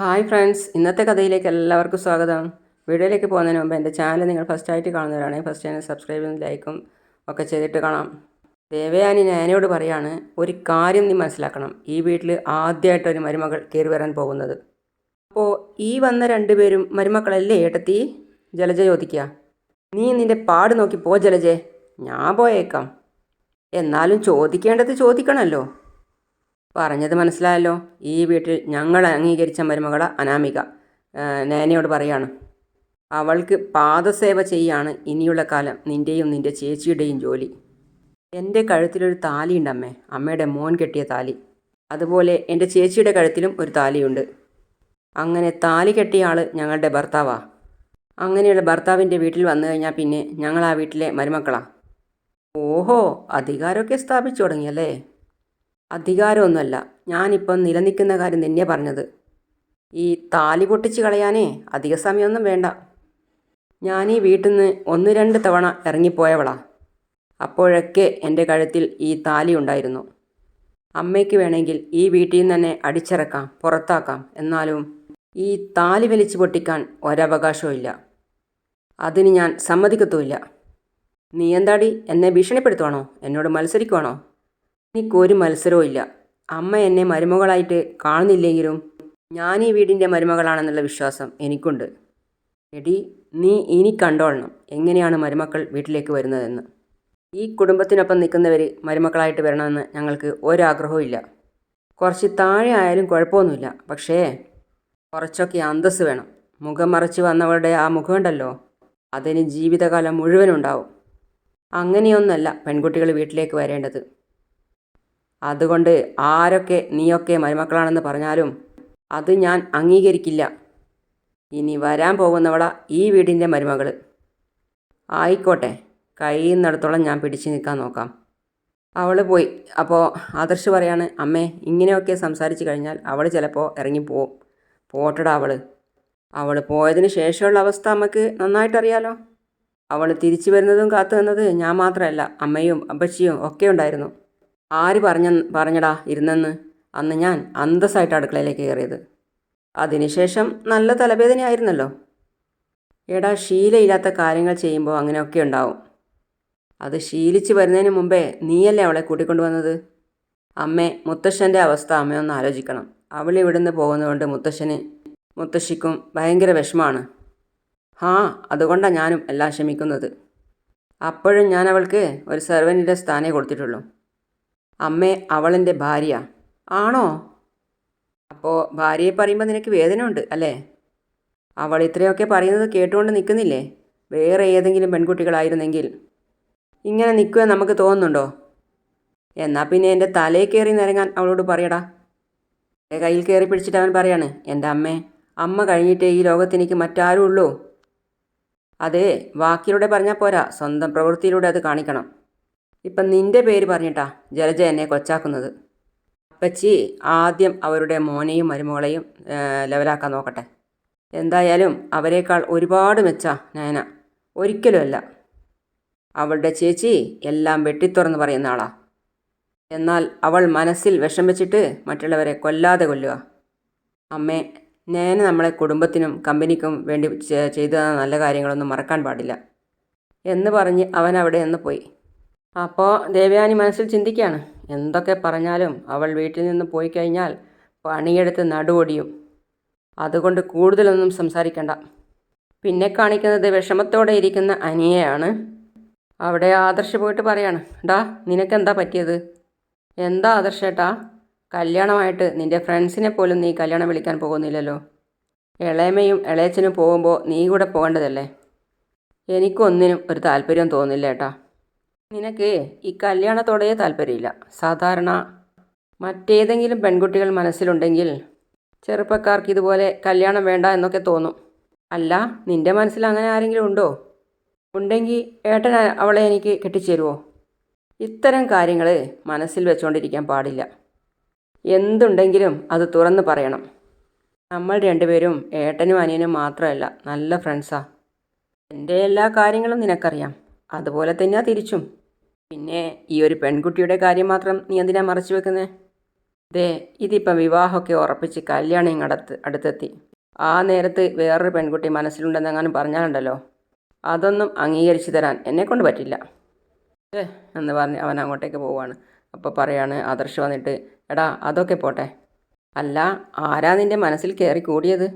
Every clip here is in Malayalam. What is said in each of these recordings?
ഹായ് ഫ്രണ്ട്സ് ഇന്നത്തെ കഥയിലേക്ക് എല്ലാവർക്കും സ്വാഗതം. വീഡിയോയിലേക്ക് പോകുന്നതിന് മുമ്പ് എന്റെ ചാനൽ നിങ്ങൾ ഫസ്റ്റ് ആയിട്ട് കാണുന്നവരാണെങ്കിൽ ഫസ്റ്റ് ചാനൽ സബ്സ്ക്രൈബും ലൈക്കും ഒക്കെ ചെയ്തിട്ട് കാണാം. ദേവയാനി ഞാനോട് പറയാണ് ഒരു കാര്യം നീ മനസ്സിലാക്കണം. ഈ വീട്ടിൽ ആദ്യമായിട്ട് ഒരു മരുമകൾ കയറി വരാൻ പോകുന്നത്. അപ്പോൾ ഈ വന്ന രണ്ടുപേരും മരുമക്കളല്ലേ ഏട്ടത്തി? ജലജ ചോദിക്കുക. നീ നിന്റെ പാട് നോക്കി പോ ജലജേ. ഞാൻ പോയേക്കാം. എന്നാലും ചോദിക്കേണ്ടത് ചോദിക്കണമല്ലോ പറഞ്ഞത് മനസ്സിലായല്ലോ? ഈ വീട്ടിൽ ഞങ്ങൾ അംഗീകരിച്ച മരുമകള അനാമിക. നേനയോട് പറയാണ്. അവൾക്ക് പാദസേവ ചെയ്യാണ് ഇനിയുള്ള കാലം നിന്റെയും നിന്റെ ചേച്ചിയുടെയും ജോലി. എന്റെ കഴുത്തിലൊരു താലിയുണ്ട് അമ്മേ. അമ്മയുടെ മോൻ കെട്ടിയ താലി. അതുപോലെ എന്റെ ചേച്ചിയുടെ കഴുത്തിലും ഒരു താലിയുണ്ട്. അങ്ങനെ താലി കെട്ടിയ ആൾ ഞങ്ങളുടെ ഭർത്താവാ. അങ്ങനെയുള്ള ഭർത്താവിന്റെ വീട്ടിൽ വന്നു കഴിഞ്ഞാൽ പിന്നെ ഞങ്ങൾ ആ വീട്ടിലെ മരുമക്കളാ. ഓഹോ അധികാരമൊക്കെ സ്ഥാപിച്ചു തുടങ്ങിയല്ലേ? അധികാരമൊന്നുമല്ല. ഞാനിപ്പം നിലനിൽക്കുന്ന കാര്യം തന്നെയാണ് പറഞ്ഞത്. ഈ താലി പൊട്ടിച്ച് കളയാനേ അധിക സമയമൊന്നും വേണ്ട. ഞാൻ ഈ വീട്ടിൽ നിന്ന് ഒന്ന് രണ്ട് തവണ ഇറങ്ങിപ്പോയവളാ. അപ്പോഴൊക്കെ എന്റെ കഴുത്തിൽ ഈ താലി ഉണ്ടായിരുന്നു. അമ്മയ്ക്ക് വേണമെങ്കിൽ ഈ വീട്ടിൽ നിന്ന് തന്നെ അടിച്ചിറക്കാം പുറത്താക്കാം. എന്നാലും ഈ താലി വലിച്ചു പൊട്ടിക്കാൻ ഒരവകാശവും ഇല്ല അതിന് ഞാൻ സമ്മതിക്കത്തുമില്ല. നീ എന്താടി എന്നെ ഭീഷണിപ്പെടുത്തുവാണോ? എന്നോട് മത്സരിക്കുവാണോ? എനിക്കൊരു മത്സരവും ഇല്ല. അമ്മ എന്നെ മരുമകളായിട്ട് കാണുന്നില്ലെങ്കിലും ഞാൻ ഈ വീടിന്റെ മരുമകളാണെന്നുള്ള വിശ്വാസം എനിക്കുണ്ട്. എടി നീ ഇനി കണ്ടോളണം എങ്ങനെയാണ് മരുമക്കൾ വീട്ടിലേക്ക് വരുന്നതെന്ന്. ഈ കുടുംബത്തിനൊപ്പം നിൽക്കുന്നവർ മരുമക്കളായിട്ട് വരണമെന്ന് ഞങ്ങൾക്ക് ഒരാഗ്രഹവും ഇല്ല. കുറച്ച് താഴെ ആയാലും കുഴപ്പമൊന്നുമില്ല. പക്ഷേ കുറച്ചൊക്കെ അന്തസ് വേണം. മുഖം മറച്ച് വന്നവളുടെ ആ മുഖമുണ്ടല്ലോ അതിന് ജീവിതകാലം മുഴുവനുണ്ടാവും. അങ്ങനെയൊന്നല്ല പെൺകുട്ടികൾ വീട്ടിലേക്ക് വരേണ്ടത്. അതുകൊണ്ട് ആരൊക്കെ നീയൊക്കെ മരുമക്കളാണെന്ന് പറഞ്ഞാലും അത് ഞാൻ അംഗീകരിക്കില്ല. ഇനി വരാൻ പോകുന്നവള ഈ വീടിന്റെ മരുമകൾ ആയിക്കോട്ടെ കഴിയുന്നിടത്തോളം ഞാൻ പിടിച്ചു നിൽക്കാൻ നോക്കാം. അവൾ പോയി. അപ്പോൾ ആദർശ് പറയാണ് അമ്മേ ഇങ്ങനെയൊക്കെ സംസാരിച്ച് കഴിഞ്ഞാൽ അവൾ ചിലപ്പോൾ ഇറങ്ങിപ്പോവും പോട്ടടാ അവൾ അവൾ പോയതിന് ശേഷമുള്ള അവസ്ഥ നമുക്ക് നന്നായിട്ടറിയാലോ? അവൾ തിരിച്ചു വരുന്നതും കാത്തു നിന്നത് ഞാൻ മാത്രമല്ല അമ്മയും അപ്പച്ചിയും ഒക്കെ ഉണ്ടായിരുന്നു. ആര് പറഞ്ഞ പറഞ്ഞടാ ഇരുന്നെന്ന്? അന്ന് ഞാൻ അന്തസ്സായിട്ട് അടുക്കളയിലേക്ക് കയറിയത്. അതിനുശേഷം നല്ല തലവേദനയായിരുന്നല്ലോ. എടാ ശീലയില്ലാത്ത കാര്യങ്ങൾ ചെയ്യുമ്പോൾ അങ്ങനെയൊക്കെ ഉണ്ടാവും. അത് ശീലിച്ച് വരുന്നതിന് മുമ്പേ നീയല്ലേ അവളെ കൂട്ടിക്കൊണ്ടുവന്നത് അമ്മേ മുത്തശ്ശന്റെ അവസ്ഥ അമ്മയൊന്ന് ആലോചിക്കണം. അവൾ ഇവിടുന്ന് പോകുന്നതുകൊണ്ട് മുത്തശ്ശന് മുത്തശ്ശിക്കും ഭയങ്കര വിഷമാണ്. ഹാ അതുകൊണ്ടാണ് ഞാനും എല്ലാം ക്ഷമിക്കുന്നത്. അപ്പോഴും ഞാൻ അവൾക്ക് ഒരു സെർവന്റിന്റെ സ്ഥാനേ കൊടുത്തിട്ടുള്ളൂ. അമ്മേ അവളെന്റെ ഭാര്യ. ആണോ? അപ്പോൾ ഭാര്യയെ പറയുമ്പോൾ നിനക്ക് വേദനയുണ്ട് അല്ലേ? അവൾ ഇത്രയൊക്കെ പറയുന്നത് കേട്ടുകൊണ്ട് നിൽക്കുന്നില്ലേ? വേറെ ഏതെങ്കിലും പെൺകുട്ടികളായിരുന്നെങ്കിൽ. ഇങ്ങനെ നിൽക്കുക നമുക്ക് തോന്നുന്നുണ്ടോ? എന്നാൽ പിന്നെ എന്റെ തലയിൽ കയറി നിരങ്ങാൻ അവളോട് പറയടാ. എന്റെ കയ്യിൽ കയറി പിടിച്ചിട്ട് അവൻ പറയാണ് എന്റെ അമ്മ അമ്മ കഴിഞ്ഞിട്ടേ ഈ ലോകത്ത് എനിക്ക് മറ്റാരും ഉള്ളൂ അതെ വാക്കിലൂടെ പറഞ്ഞാൽ പോരാ. സ്വന്തം പ്രവൃത്തിയിലൂടെ അത് കാണിക്കണം. ഇപ്പം നിന്റെ പേര് പറഞ്ഞിട്ടാ ജലജ എന്നെ കൊച്ചാക്കുന്നത്. അപ്പച്ചി ആദ്യം അവരുടെ മോനെയും മരുമകളെയും ലെവലാക്കാൻ നോക്കട്ടെ. എന്തായാലും അവരെക്കാൾ ഒരുപാട് മെച്ച നയന. ഒരിക്കലുമല്ല അവളുടെ ചേച്ചി എല്ലാം വെട്ടിത്തുറന്ന് പറയുന്ന ആളാ. എന്നാൽ അവൾ മനസ്സിൽ വിഷം വെച്ചിട്ട് മറ്റുള്ളവരെ കൊല്ലാതെ കൊല്ലുക. അമ്മേ നയന നമ്മളെ കുടുംബത്തിനും കമ്പനിക്കും വേണ്ടി ചെയ്ത നല്ല കാര്യങ്ങളൊന്നും മറക്കാൻ പാടില്ല. എന്ന് പറഞ്ഞ് അവൻ അവിടെ നിന്ന് പോയി. അപ്പോൾ ദേവയാനി മനസ്സിൽ ചിന്തിക്കുകയാണ് എന്തൊക്കെ പറഞ്ഞാലും അവൾ വീട്ടിൽ നിന്ന് പോയി കഴിഞ്ഞാൽ പണിയെടുത്ത് നടുവൊടിയും. അതുകൊണ്ട് കൂടുതലൊന്നും സംസാരിക്കണ്ട. പിന്നെ കാണിക്കുന്നത് വിഷമത്തോടെ ഇരിക്കുന്ന അനിയയാണ്. അവിടെ ആദർശ് പോയിട്ട് പറയാണ് ഡാ നിനക്കെന്താ പറ്റിയത്? എന്താ ആദർശേട്ടാ കല്യാണമായിട്ട് നിന്റെ ഫ്രണ്ട്സിനെ പോലും നീ കല്യാണം വിളിക്കാൻ പോകുന്നില്ലല്ലോ. ഇളയമയും ഇളയച്ചനും പോകുമ്പോൾ നീ കൂടെ പോകേണ്ടതല്ലേ? എനിക്കൊന്നിനും ഒരു താല്പര്യം തോന്നില്ല ഏട്ടാ. നിനക്ക് ഈ കല്യാണത്തോടെ താല്പര്യമില്ല. സാധാരണ മറ്റേതെങ്കിലും പെൺകുട്ടികൾ മനസ്സിലുണ്ടെങ്കിൽ ചെറുപ്പക്കാർക്ക് ഇതുപോലെ കല്യാണം വേണ്ട എന്നൊക്കെ തോന്നും. അല്ല നിന്റെ മനസ്സിൽ അങ്ങനെ ആരെങ്കിലും ഉണ്ടോ? ഉണ്ടെങ്കിൽ ഏട്ടൻ അവളെ എനിക്ക് കെട്ടിച്ചേരുമോ ഇത്തരം കാര്യങ്ങൾ മനസ്സിൽ വെച്ചുകൊണ്ടിരിക്കാൻ പാടില്ല. എന്തുണ്ടെങ്കിലും അത് തുറന്ന് പറയണം. നമ്മൾ രണ്ടുപേരും ഏട്ടനും അനിയനും മാത്രമല്ല നല്ല ഫ്രണ്ട്സാ എന്റെ എല്ലാ കാര്യങ്ങളും നിനക്കറിയാം. അതുപോലെ തന്നെയാ തിരിച്ചും. പിന്നെ ഈ ഒരു പെൺകുട്ടിയുടെ കാര്യം മാത്രം നീ എന്തിനാ മറച്ചു വെക്കുന്നത് ദേ ഇതിപ്പം വിവാഹമൊക്കെ ഉറപ്പിച്ച് കല്യാണം ഇങ്ങടത്ത് അടുത്തെത്തി. ആ നേരത്ത് വേറൊരു പെൺകുട്ടി മനസ്സിലുണ്ടെന്നെങ്ങാനും പറഞ്ഞാലുണ്ടല്ലോ. അതൊന്നും അംഗീകരിച്ചു തരാൻ എന്നെക്കൊണ്ട് പറ്റില്ല. ഏ എന്ന് പറഞ്ഞ് അവൻ അങ്ങോട്ടേക്ക് പോവുകയാണ്. അപ്പോൾ പറയാണ് ആദർശ് വന്നിട്ട് എടാ അതൊക്കെ പോട്ടെ. അല്ല ആരാ നിന്റെ മനസ്സിൽ കയറി കൂടിയത്?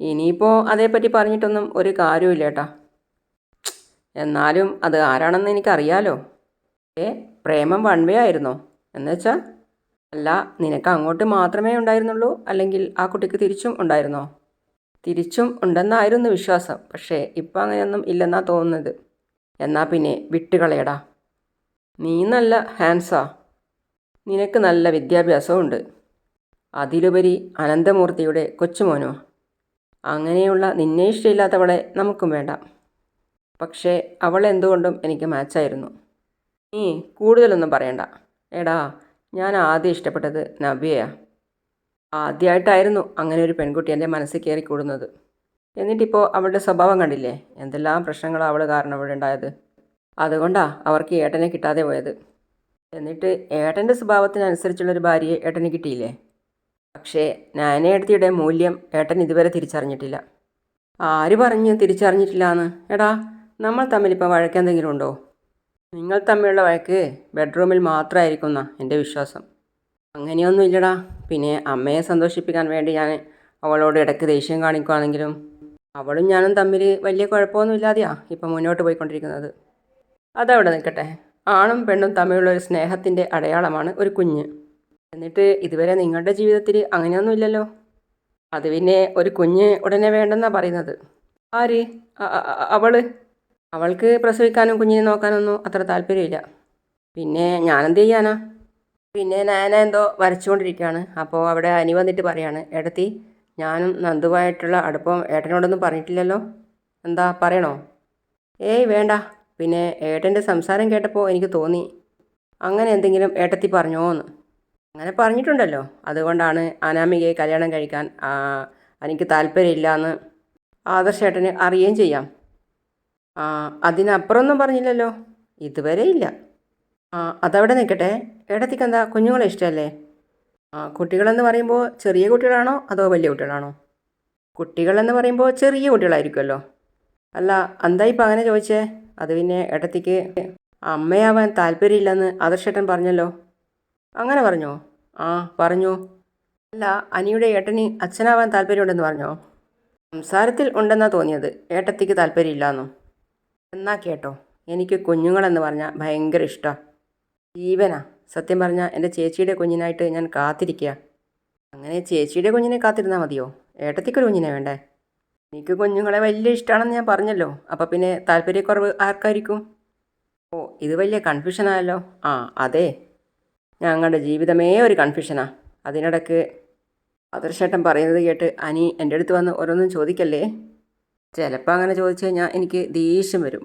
ഇനിയിപ്പോൾ അതേപ്പറ്റി പറഞ്ഞിട്ടൊന്നും ഒരു കാര്യമില്ല ഏട്ടാ. എന്നാലും അത് ആരാണെന്ന് എനിക്കറിയാലോ. ഏ പ്രേമം വൺ വേ ആയിരുന്നോ? എന്നുവെച്ചാൽ അല്ല നിനക്ക് അങ്ങോട്ട് മാത്രമേ ഉണ്ടായിരുന്നുള്ളൂ? അല്ലെങ്കിൽ ആ കുട്ടിക്ക് തിരിച്ചും ഉണ്ടായിരുന്നോ? തിരിച്ചും ഉണ്ടെന്നായിരുന്നു വിശ്വാസം. പക്ഷേ ഇപ്പം അങ്ങനെയൊന്നും ഇല്ലെന്നാ തോന്നുന്നത്. എന്നാൽ പിന്നെ വിട്ടുകളയടാ. നീ നല്ല ഹാൻസാ നിനക്ക് നല്ല വിദ്യാഭ്യാസമുണ്ട് അതിലുപരി അനന്തമൂർത്തിയുടെ കൊച്ചുമോനോ? അങ്ങനെയുള്ള നിന്നെ ഇഷ്ടമില്ലാത്തവളെ നമുക്കും വേണ്ട. പക്ഷേ അവൾ എന്തുകൊണ്ടും എനിക്ക് മാച്ചായിരുന്നു നീ കൂടുതലൊന്നും പറയണ്ട. എടാ ഞാൻ ആദ്യം ഇഷ്ടപ്പെട്ടത് നവ്യയാ. ആദ്യമായിട്ടായിരുന്നു അങ്ങനെ ഒരു പെൺകുട്ടി എന്റെ മനസ്സിൽ കയറി കൂടുന്നത്. എന്നിട്ടിപ്പോൾ അവളുടെ സ്വഭാവം കണ്ടില്ലേ? എന്തെല്ലാം പ്രശ്നങ്ങളാണ് അവൾ കാരണം ഇവിടെ ഉണ്ടായത്. അതുകൊണ്ടാണ് അവർക്ക് ഏട്ടനെ കിട്ടാതെ പോയത്. എന്നിട്ട് ഏട്ടന്റെ സ്വഭാവത്തിനനുസരിച്ചുള്ളൊരു ഭാര്യയെ ഏട്ടന് കിട്ടിയില്ലേ? പക്ഷേ നാനേടത്തിയുടെ മൂല്യം ഏട്ടൻ ഇതുവരെ തിരിച്ചറിഞ്ഞിട്ടില്ല. ആര് പറഞ്ഞു തിരിച്ചറിഞ്ഞിട്ടില്ല എന്ന് എടാ നമ്മൾ തമ്മിലിപ്പോൾ വഴക്കെന്തെങ്കിലും ഉണ്ടോ? നിങ്ങൾ തമ്മിലുള്ള വഴക്ക് ബെഡ്റൂമിൽ മാത്രമായിരിക്കും എന്നാ എന്റെ വിശ്വാസം. അങ്ങനെയൊന്നും ഇല്ലടാ പിന്നെ അമ്മയെ സന്തോഷിപ്പിക്കാൻ വേണ്ടി ഞാൻ അവളോട് ഇടയ്ക്ക് ദേഷ്യം കാണിക്കുകയാണെങ്കിലും അവളും ഞാനും തമ്മിൽ വലിയ കുഴപ്പമൊന്നും ഇല്ലാതെയാ ഇപ്പം മുന്നോട്ട് പോയിക്കൊണ്ടിരിക്കുന്നത്. അതവിടെ നിൽക്കട്ടെ. ആണും പെണ്ണും തമ്മിലുള്ള ഒരു സ്നേഹത്തിന്റെ അടയാളമാണ് ഒരു കുഞ്ഞ്. എന്നിട്ട് ഇതുവരെ നിങ്ങളുടെ ജീവിതത്തിൽ അങ്ങനെയൊന്നും ഇല്ലല്ലോ അത് പിന്നെ ഒരു കുഞ്ഞ് ഉടനെ വേണ്ടെന്നാണ് പറയുന്നത്. ആര്? അവൾ? അവൾക്ക് പ്രസവിക്കാനും കുഞ്ഞിനെ നോക്കാനൊന്നും അത്ര താല്പര്യമില്ല. പിന്നെ ഞാനെന്ത് ചെയ്യാനാ? പിന്നെ നാന എന്തോ വരച്ചുകൊണ്ടിരിക്കുകയാണ്. അപ്പോൾ അവിടെ അനി വന്നിട്ട് പറയാണ് ഏട്ടത്തി ഞാനും നന്ദുവായിട്ടുള്ള അടുപ്പം ഏട്ടനോടൊന്നും പറഞ്ഞിട്ടില്ലല്ലോ? എന്താ പറയണോ? ഏയ് വേണ്ട. പിന്നെ ഏട്ടന്റെ സംസാരം കേട്ടപ്പോൾ എനിക്ക് തോന്നി അങ്ങനെ എന്തെങ്കിലും ഏട്ടത്തി പറഞ്ഞോന്ന്. അങ്ങനെ പറഞ്ഞിട്ടുണ്ടല്ലോ. അതുകൊണ്ടാണ് അനാമികയെ കല്യാണം കഴിക്കാൻ എനിക്ക് താല്പര്യമില്ല എന്ന് ആദർശേട്ടന് അറിയുകയും ചെയ്യാം. അതിനപ്പുറമൊന്നും പറഞ്ഞില്ലല്ലോ. ഇതുവരെ ഇല്ല. അതവിടെ നിൽക്കട്ടെ. ഏടത്തിക്ക് എന്താ കുഞ്ഞുങ്ങളെ ഇഷ്ടമല്ലേ? കുട്ടികളെന്ന് പറയുമ്പോൾ ചെറിയ കുട്ടികളാണോ അതോ വലിയ കുട്ടികളാണോ? കുട്ടികളെന്ന് പറയുമ്പോൾ ചെറിയ കുട്ടികളായിരിക്കുമല്ലോ. അല്ല എന്താ ഇപ്പം അങ്ങനെ ചോദിച്ചേ? അത് പിന്നെ ഏട്ടത്തിക്ക് അമ്മയാവാൻ താല്പര്യമില്ലെന്ന് ആദർശേട്ടൻ പറഞ്ഞല്ലോ. അങ്ങനെ പറഞ്ഞോ? ആ പറഞ്ഞു. അല്ല അനിയുടെ ഏട്ടന് അച്ഛനാവാൻ താല്പര്യമുണ്ടെന്ന് പറഞ്ഞോ? സംസാരത്തിൽ ഉണ്ടെന്നാണ് തോന്നിയത്. ഏട്ടത്തിക്ക് താല്പര്യമില്ലാന്നോ? എന്നാ കേട്ടോ? എനിക്ക് കുഞ്ഞുങ്ങളെന്ന് പറഞ്ഞാൽ ഭയങ്കര ഇഷ്ടമാണ് ജീവനാ. സത്യം പറഞ്ഞാൽ എന്റെ ചേച്ചിയുടെ കുഞ്ഞിനായിട്ട് ഞാൻ കാത്തിരിക്കുക അങ്ങനെ ചേച്ചിയുടെ കുഞ്ഞിനെ കാത്തിരുന്നാൽ മതിയോ? ഏട്ടത്തിക്കൊരു കുഞ്ഞിനെ വേണ്ടേ? എനിക്ക് കുഞ്ഞുങ്ങളെ വലിയ ഇഷ്ടമാണെന്ന് ഞാൻ പറഞ്ഞല്ലോ. അപ്പോൾ പിന്നെ താല്പര്യക്കുറവ് ആർക്കായിരിക്കും? ഓ ഇത് വലിയ കൺഫ്യൂഷനായല്ലോ ആ അതെ. ഞങ്ങളുടെ ജീവിതമേ ഒരു കൺഫ്യൂഷനാ അതിനിടക്ക് ആദർശേട്ടൻ പറയുന്നത് കേട്ട് അനി എന്റെ അടുത്ത് വന്ന് ഓരോന്നും ചോദിക്കല്ലേ? ചിലപ്പോൾ അങ്ങനെ ചോദിച്ചു കഴിഞ്ഞാൽ എനിക്ക് ദേഷ്യം വരും.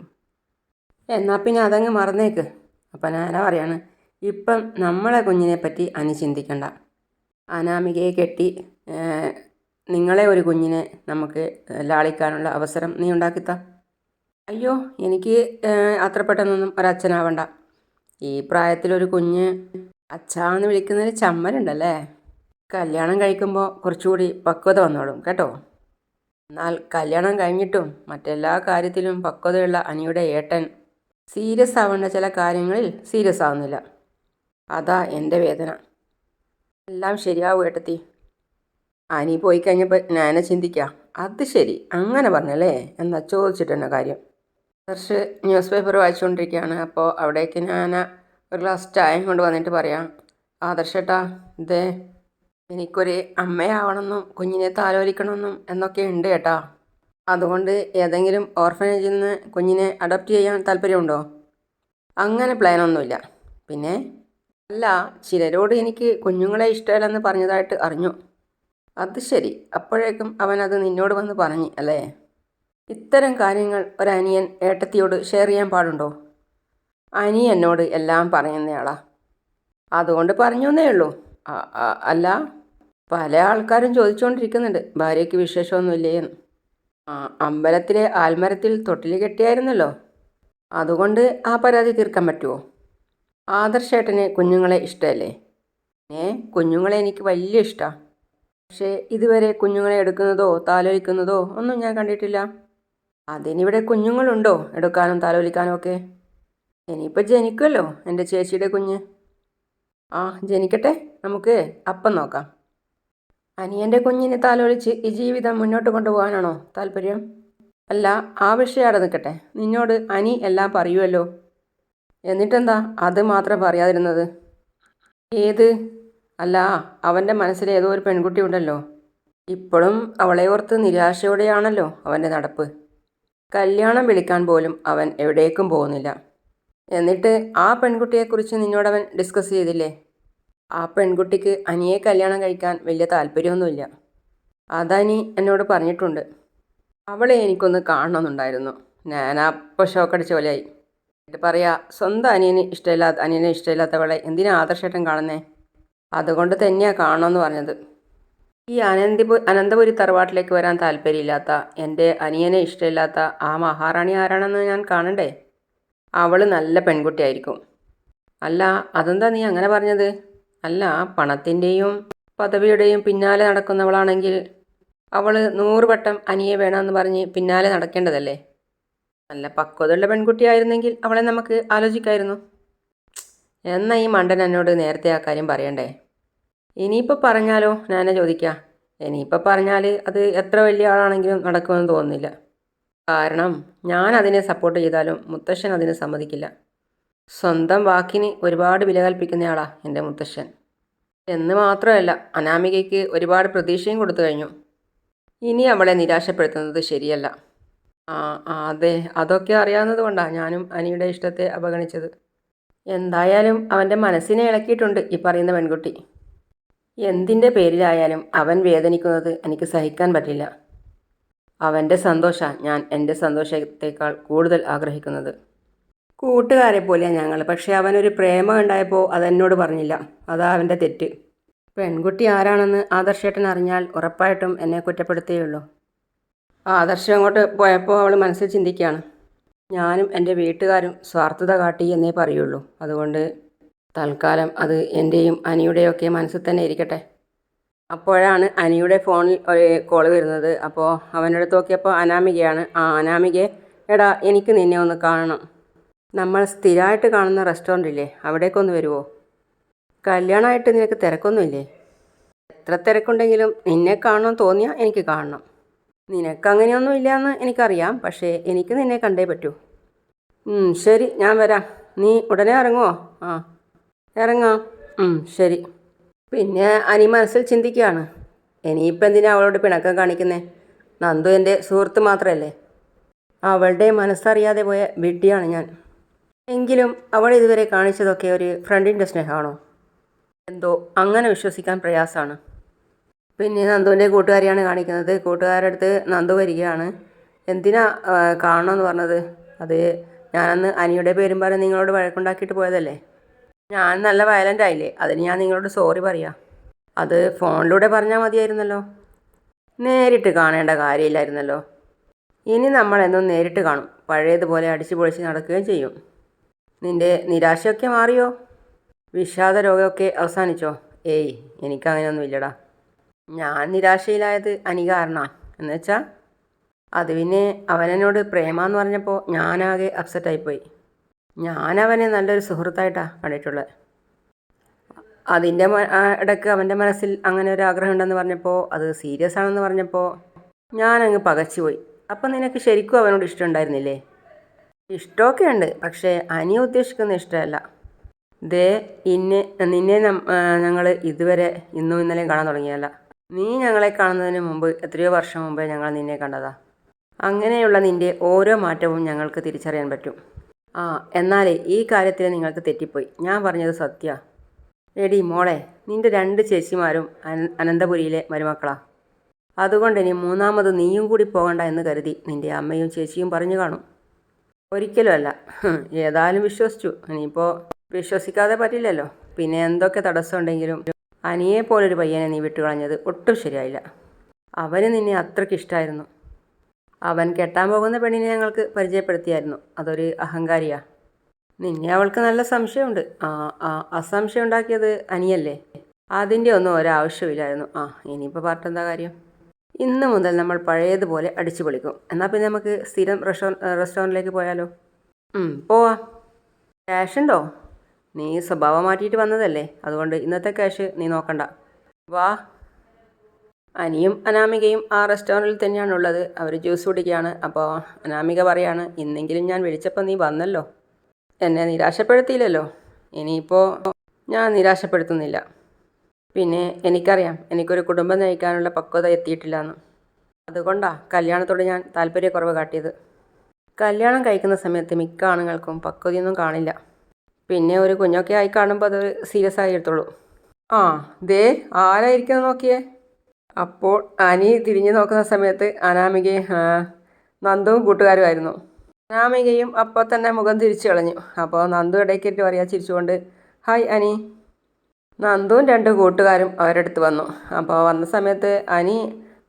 എന്നാൽ പിന്നെ അതങ്ങ് മറന്നേക്ക്. അപ്പം ഞാനാ പറയാണ്? ഇപ്പം നമ്മളെ കുഞ്ഞിനെ പറ്റി അനി ചിന്തിക്കണ്ട. അനാമികയെ കെട്ടി നിങ്ങളെ ഒരു കുഞ്ഞിനെ നമുക്ക് ലാളിക്കാനുള്ള അവസരം നീ ഉണ്ടാക്കിത്ത. അയ്യോ എനിക്ക് അത്ര പെട്ടെന്നൊന്നും ഒരച്ഛനാവണ്ട. ഈ പ്രായത്തിലൊരു കുഞ്ഞ് അച്ഛാന്ന് വിളിക്കുന്നതിന് ചമ്മലുണ്ടല്ലേ? കല്യാണം കഴിക്കുമ്പോൾ കുറച്ചുകൂടി പക്വത വന്നോളും കേട്ടോ? എന്നാൽ കല്യാണം കഴിഞ്ഞിട്ടും മറ്റെല്ലാ കാര്യത്തിലും പക്വതയുള്ള അനിയുടെ ഏട്ടൻ സീരിയസ് ആവേണ്ട ചില കാര്യങ്ങളിൽ സീരിയസ് ആവുന്നില്ല. അതാ എന്റെ വേദന. എല്ലാം ശരിയാവും ഏട്ടത്തി. അനി പോയി കഴിഞ്ഞപ്പോൾ ഞാനെ ചിന്തിക്കാം. അത് ശരി. അങ്ങനെ പറഞ്ഞല്ലേ? എന്നാ ചോദിച്ചിട്ടെന്നെ കാര്യം? കുറച്ച് ന്യൂസ് പേപ്പർ വായിച്ചുകൊണ്ടിരിക്കുകയാണ്. അപ്പോൾ അവിടേക്ക് ഞാൻ ഒരു ഗ്ലാസ് ചായയും കൊണ്ട് വന്നിട്ട് പറയാം. ആദർശേട്ടാ ഇതേ എനിക്കൊരു അമ്മയാവണമെന്നും കുഞ്ഞിനെ താലോലിക്കണമെന്നും എന്നൊക്കെ ഉണ്ട് കേട്ടാ. അതുകൊണ്ട് ഏതെങ്കിലും ഓർഫനേജിൽ നിന്ന് കുഞ്ഞിനെ അഡോപ്റ്റ് ചെയ്യാൻ താല്പര്യമുണ്ടോ? അങ്ങനെ പ്ലാനൊന്നുമില്ല പിന്നെ? അല്ല ചിലരോട് എനിക്ക് കുഞ്ഞുങ്ങളെ ഇഷ്ടമല്ലെന്ന് പറഞ്ഞതായിട്ട് അറിഞ്ഞു. അത് ശരി. അപ്പോഴേക്കും അവൻ അത് നിന്നോട് വന്ന് പറഞ്ഞു അല്ലേ? ഇത്തരം കാര്യങ്ങൾ ഒരനിയൻ ഏട്ടത്തിയോട് ഷെയർ ചെയ്യാൻ പാടുണ്ടോ? അനിയനോട് എല്ലാം പറയുന്നയാളാ. അതുകൊണ്ട് പറഞ്ഞു എന്നേ ഉള്ളൂ. അല്ല പല ആൾക്കാരും ചോദിച്ചുകൊണ്ടിരിക്കുന്നുണ്ട് ഭാര്യയ്ക്ക് വിശേഷമൊന്നുമില്ലേ എന്ന് അമ്പലത്തിലെ ആൽമരത്തിൽ തൊട്ടിൽ കെട്ടിയായിരുന്നല്ലോ അതുകൊണ്ട് ആ പരാതി തീർക്കാൻ പറ്റുമോ ആദർശേട്ടന് കുഞ്ഞുങ്ങളെ ഇഷ്ടമല്ലേ ഏ കുഞ്ഞുങ്ങളെ എനിക്ക് വലിയ ഇഷ്ടമാണ് പക്ഷേ ഇതുവരെ കുഞ്ഞുങ്ങളെ എടുക്കുന്നതോ താലോലിക്കുന്നതോ ഒന്നും ഞാൻ കണ്ടിട്ടില്ല. അതിനിവിടെ കുഞ്ഞുങ്ങളുണ്ടോ എടുക്കാനും താലോലിക്കാനും ഒക്കെ? ഇനിയിപ്പോൾ ജനിക്കുമല്ലോ എന്റെ ചേച്ചിയുടെ കുഞ്ഞ്. ആ ജനിക്കട്ടെ. നമുക്ക് അപ്പം നോക്കാം. അനിയന്റെ കുഞ്ഞിനെ താലോലിച്ച് ഈ ജീവിതം മുന്നോട്ട് കൊണ്ടുപോകാനാണോ താല്പര്യം? അല്ല ആ വിഷയം അവിടെ നിൽക്കട്ടെ. നിന്നോട് അനി എല്ലാം പറയുമല്ലോ എന്നിട്ടെന്താ? അത് മാത്രം പറയാതിരുന്നത്. ഏത്? അല്ല അവന്റെ മനസ്സിൽ ഏതോ ഒരു പെൺകുട്ടി ഉണ്ടല്ലോ. ഇപ്പോഴും അവളെ ഓർത്ത് നിരാശയോടെയാണല്ലോ അവന്റെ നടപ്പ്. കല്യാണം വിളിക്കാൻ പോലും അവൻ എവിടേക്കും പോകുന്നില്ല. എന്നിട്ട് ആ പെൺകുട്ടിയെക്കുറിച്ച് നിന്നോടവൻ ഡിസ്കസ് ചെയ്തില്ലേ? ആ പെൺകുട്ടിക്ക് അനിയെ കല്യാണം കഴിക്കാൻ വലിയ താല്പര്യമൊന്നുമില്ല. അതനി എന്നോട് പറഞ്ഞിട്ടുണ്ട്. അവളെ എനിക്കൊന്ന് കാണണമെന്നുണ്ടായിരുന്നു. ഞാൻ അപ്പോൾ ഷോക്കടിച്ച പോലെയായി. എന്നിട്ട് പറയാ സ്വന്തം അനിയന് ഇഷ്ടമില്ലാത്ത അനിയനെ ഇഷ്ടമില്ലാത്തവളെ എന്തിനാ ആദർശേട്ടൻ കാണുന്നേ? അതുകൊണ്ട് തന്നെയാണ് കാണണമെന്ന് പറഞ്ഞത്. ഈ അനന്തിപു അനന്തപുരി തറവാട്ടിലേക്ക് വരാൻ താല്പര്യമില്ലാത്ത എന്റെ അനിയനെ ഇഷ്ടമില്ലാത്ത ആ മഹാറാണി ആരാണെന്ന് ഞാൻ കാണണ്ടേ? അവൾ നല്ല പെൺകുട്ടിയായിരിക്കും. അല്ല അതെന്താ നീ അങ്ങനെ പറഞ്ഞത്? അല്ല പണത്തിന്റെയും പദവിയുടെയും പിന്നാലെ നടക്കുന്നവളാണെങ്കിൽ അവൾ നൂറ് വട്ടം അനിയെ വേണമെന്ന് പറഞ്ഞ് പിന്നാലെ നടക്കേണ്ടതല്ലേ? നല്ല പക്വതയുള്ള പെൺകുട്ടിയായിരുന്നെങ്കിൽ അവളെ നമുക്ക് ആലോചിക്കായിരുന്നു. എന്നാ ഈ മണ്ടൻ എന്നോട് നേരത്തെ ആ കാര്യം പറയണ്ടേ? ഇനിയിപ്പോൾ പറഞ്ഞാലോ? ഞാനെ ചോദിക്കാം. ഇനിയിപ്പോൾ പറഞ്ഞാൽ അത് എത്ര വലിയ ആളാണെങ്കിലും നടക്കുമെന്ന് തോന്നുന്നില്ല. കാരണം ഞാൻ അതിനെ സപ്പോർട്ട് ചെയ്താലും മുത്തശ്ശൻ അതിന് സമ്മതിക്കില്ല. സ്വന്തം വാക്കിന് ഒരുപാട് വില കൽപ്പിക്കുന്നയാളാ എന്റെ മുത്തശ്ശൻ. എന്ന് മാത്രമല്ല അനാമികയ്ക്ക് ഒരുപാട് പ്രതീക്ഷയും കൊടുത്തു കഴിഞ്ഞു. ഇനി അവളെ നിരാശപ്പെടുത്തുന്നത് ശരിയല്ല. ആ അതെ അതൊക്കെ അറിയാവുന്നത് കൊണ്ടാണ് ഞാനും അനിയുടെ ഇഷ്ടത്തെ അവഗണിച്ചത്. എന്തായാലും അവന്റെ മനസ്സിനെ ഇളക്കിയിട്ടുണ്ട് ഈ പറയുന്ന പെൺകുട്ടി. എന്തിന്റെ പേരിലായാലും അവൻ വേദനിക്കുന്നത് എനിക്ക് സഹിക്കാൻ പറ്റില്ല. അവന്റെ സന്തോഷമാണ് ഞാൻ എന്റെ സന്തോഷത്തേക്കാൾ കൂടുതൽ ആഗ്രഹിക്കുന്നത്. കൂട്ടുകാരെ പോലെയാണ് ഞങ്ങൾ. പക്ഷേ അവനൊരു പ്രേമം ഉണ്ടായപ്പോൾ അതെന്നോട് പറഞ്ഞില്ല. അതാ അവന്റെ തെറ്റ്. പെൺകുട്ടി ആരാണെന്ന് ആദർശേട്ടൻ അറിഞ്ഞാൽ ഉറപ്പായിട്ടും എന്നെ കുറ്റപ്പെടുത്തുകയുള്ളൂ ആദർശം അങ്ങോട്ട് പോയപ്പോൾ അവൾ മനസ്സിൽ ചിന്തിക്കുകയാണ് ഞാനും എന്റെ വീട്ടുകാരും സ്വാർത്ഥത കാട്ടി എന്നേ പറയുള്ളൂ. അതുകൊണ്ട് തൽക്കാലം അത് എന്റെയും അനിയുടെയൊക്കെ മനസ്സിൽ തന്നെ ഇരിക്കട്ടെ. അപ്പോഴാണ് അനിയുടെ ഫോണിൽ ഒരു കോൾ വരുന്നത്. അപ്പോൾ അവന്റെ നോക്കിയപ്പോൾ അനാമികയാണ്. ആ അനാമികയെ എടാ എനിക്ക് നിന്നെ ഒന്ന് കാണണം. നമ്മൾ സ്ഥിരമായിട്ട് കാണുന്ന റെസ്റ്റോറന്റ് ഇല്ലേ? അവിടേക്കൊന്ന് വരുമോ കല്യാണമായിട്ട് നിനക്ക് തിരക്കൊന്നുമില്ലേ എത്ര തിരക്കുണ്ടെങ്കിലും നിന്നെ കാണണം തോന്നിയാൽ എനിക്ക് കാണണം. നിനക്ക് അങ്ങനെയൊന്നും ഇല്ലയെന്ന് എനിക്കറിയാം. പക്ഷേ എനിക്ക് നിന്നെ കണ്ടേ പറ്റൂ. ശരി ഞാൻ വരാം. നീ ഉടനെ ഇറങ്ങുമോ ആ ഇറങ്ങാം. ശരി. പിന്നെ അനി മനസ്സിൽ ചിന്തിക്കുകയാണ് ഇനിയിപ്പോൾ എന്തിനാ അവളോട് പിണക്കം കാണിക്കുന്നേ? നന്ദു എന്റെ സുഹൃത്ത് മാത്രമല്ലേ അവളുടെ മനസ്സറിയാതെ പോയ വിഡ്ഢിയാണ് ഞാൻ. എങ്കിലും അവൾ ഇതുവരെ കാണിച്ചതൊക്കെ ഒരു ഫ്രണ്ടിന്റെ സ്നേഹമാണോ? എന്തോ അങ്ങനെ വിശ്വസിക്കാൻ പ്രയാസമാണ്. പിന്നെ നന്ദുവിന്റെ കൂട്ടുകാരിയാണ് കാണിക്കുന്നത്. കൂട്ടുകാരുടെ അടുത്ത് നന്ദു വരികയാണ്. എന്തിനാ കാണണമെന്ന് പറഞ്ഞത്? അത് ഞാനന്ന് അനിയുടെ പേരും പറഞ്ഞ് നിങ്ങളോട് വഴക്കുണ്ടാക്കിയിട്ട് പോയതല്ലേ? ഞാൻ നല്ല വയലന്റ് ആയില്ലേ? അതിന് ഞാൻ നിങ്ങളോട് സോറി പറയാം. അത് ഫോണിലൂടെ പറഞ്ഞാൽ മതിയായിരുന്നല്ലോ. നേരിട്ട് കാണേണ്ട കാര്യമില്ലായിരുന്നല്ലോ. ഇനി നമ്മളെന്നും നേരിട്ട് കാണും. പഴയതുപോലെ അടിച്ചു പൊളിച്ച് നടക്കുകയും ചെയ്യും. നിന്റെ നിരാശയൊക്കെ മാറിയോ? വിഷാദ രോഗമൊക്കെ അവസാനിച്ചോ? ഏയ് എനിക്കങ്ങനെയൊന്നും ഇല്ലടാ. ഞാൻ നിരാശയിലായത് അനികാരണാ എന്നുവെച്ചാൽ അത് പിന്നെ അവനെന്നോട് പ്രേമാന്ന് പറഞ്ഞപ്പോൾ ഞാനാകെ അപ്സെറ്റായിപ്പോയി ഞാൻ അവനെ നല്ലൊരു സുഹൃത്തായിട്ടാണ് കണ്ടിട്ടുള്ളത്. അതിന്റെ ഇടയ്ക്ക് അവന്റെ മനസ്സിൽ അങ്ങനെ ഒരു ആഗ്രഹം ഉണ്ടെന്ന് പറഞ്ഞപ്പോൾ അത് സീരിയസ് ആണെന്ന് പറഞ്ഞപ്പോൾ ഞാനങ്ങ് പകച്ചുപോയി അപ്പം നിനക്ക് ശരിക്കും അവനോട് ഇഷ്ടമുണ്ടായിരുന്നില്ലേ ഇഷ്ടമൊക്കെ ഉണ്ട് പക്ഷേ അനിയ ഉദ്ദേശിക്കുന്ന ഇഷ്ടമല്ല. ദേ ഇന്നെ നിന്നെ ഞങ്ങൾ ഇതുവരെ ഇന്നും ഇന്നലെയും കാണാൻ തുടങ്ങിയല്ല നീ ഞങ്ങളെ കാണുന്നതിന് മുമ്പ് എത്രയോ വർഷം മുമ്പേ ഞങ്ങൾ നിന്നെ കണ്ടതാ. അങ്ങനെയുള്ള നിന്റെ ഓരോ മാറ്റവും ഞങ്ങൾക്ക് തിരിച്ചറിയാൻ പറ്റും. ആ എന്നാലേ ഈ കാര്യത്തിൽ നിങ്ങൾക്ക് തെറ്റിപ്പോയി. ഞാൻ പറഞ്ഞത് സത്യ. എടി മോളെ നിന്റെ രണ്ട് ചേച്ചിമാരും അന- അനന്തപുരിയിലെ മരുമക്കളാ. അതുകൊണ്ട് ഇനി മൂന്നാമത് നീയും കൂടി പോകണ്ട എന്ന് കരുതി നിന്റെ അമ്മയും ചേച്ചിയും പറഞ്ഞു കാണും. ഒരിക്കലും അല്ല. ഏതായാലും വിശ്വസിച്ചു. ഇനിയിപ്പോൾ വിശ്വസിക്കാതെ പറ്റില്ലല്ലോ. പിന്നെ എന്തൊക്കെ തടസ്സമുണ്ടെങ്കിലും അനിയെ പോലൊരു പയ്യനെ നീ വിട്ടുകളഞ്ഞത് ഒട്ടും ശരിയായില്ല. അവന് നിന്നെ അത്രയ്ക്ക് ഇഷ്ടമായിരുന്നു അവൻ കെട്ടാൻ പോകുന്ന പെണ്ണിനെ ഞങ്ങൾക്ക് പരിചയപ്പെടുത്തിയായിരുന്നു. അതൊരു അഹങ്കാരിയാ. നിന്നെ അവൾക്ക് നല്ല സംശയമുണ്ട്. ആ ആ അസംശയം ഉണ്ടാക്കിയത് അനിയല്ലേ? അതിന്റെ ഒന്നും ഒരാവശ്യമില്ലായിരുന്നു. ആ ഇനിയിപ്പോൾ പറഞ്ഞിട്ട് എന്താ കാര്യം? ഇന്ന് മുതൽ നമ്മൾ പഴയതുപോലെ അടിച്ചു പൊളിക്കും. എന്നാൽ പിന്നെ നമുക്ക് സ്ഥിരം റെസ്റ്റോ റെസ്റ്റോറന്റിലേക്ക് പോയാലോ? പോവാം. ക്യാഷ് ഉണ്ടോ? നീ സ്വഭാവം മാറ്റിയിട്ട് വന്നതല്ലേ. അതുകൊണ്ട് ഇന്നത്തെ ക്യാഷ് നീ നോക്കണ്ട. വാ. അനിയും അനാമികയും ആ റെസ്റ്റോറന്റിൽ തന്നെയാണ് ഉള്ളത് അവർ ജ്യൂസ് കുടിക്കുകയാണ്. അപ്പോൾ അനാമിക പറയാണ് ഇന്നെങ്കിലും ഞാൻ വിളിച്ചപ്പോൾ നീ വന്നല്ലോ. എന്നെ നിരാശപ്പെടുത്തിയില്ലല്ലോ. ഇനിയിപ്പോൾ ഞാൻ നിരാശപ്പെടുത്തുന്നില്ല. പിന്നെ എനിക്കറിയാം എനിക്കൊരു കുടുംബം നയിക്കാനുള്ള പക്വത എത്തിയിട്ടില്ല എന്ന് അതുകൊണ്ടാണ് കല്യാണത്തോട് ഞാൻ താല്പര്യക്കുറവ് കാട്ടിയത്. കല്യാണം കഴിക്കുന്ന സമയത്ത് മിക്ക ആണുങ്ങൾക്കും പക്വതയൊന്നും കാണില്ല. പിന്നെ ഒരു കുഞ്ഞൊക്കെ ആയി കാണുമ്പോൾ അത് സീരിയസ് ആയി എടുത്തോളൂ. ആ ദേ ആരായിരിക്കും നോക്കിയേ? അപ്പോൾ അനി തിരിഞ്ഞു നോക്കുന്ന സമയത്ത് അനാമികയും നന്ദുവും കൂട്ടുകാരുമായിരുന്നു. അനാമികയും അപ്പോൾ തന്നെ മുഖം തിരിച്ചു കളഞ്ഞു. അപ്പോൾ നന്ദു ഇടയ്ക്കിട്ട് പറയാ ചിരിച്ചുകൊണ്ട് ഹായ് അനി. നന്ദുവും രണ്ട് കൂട്ടുകാരും അവരടുത്ത് വന്നു. അപ്പോൾ വന്ന സമയത്ത് അനി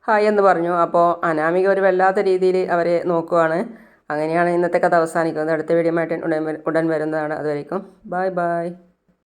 ഹായ് എന്ന് പറഞ്ഞു. അപ്പോൾ അനാമിക ഒരു വല്ലാത്ത രീതിയിൽ അവരെ നോക്കുവാണ്. അങ്ങനെയാണ് ഇന്നത്തെ കഥ അവസാനിക്കുന്നത്. അടുത്ത വീഡിയോ ആയിട്ട് ഉടൻ ഉടൻ വരുന്നതാണ്. അതുവരേക്കും. Bye bye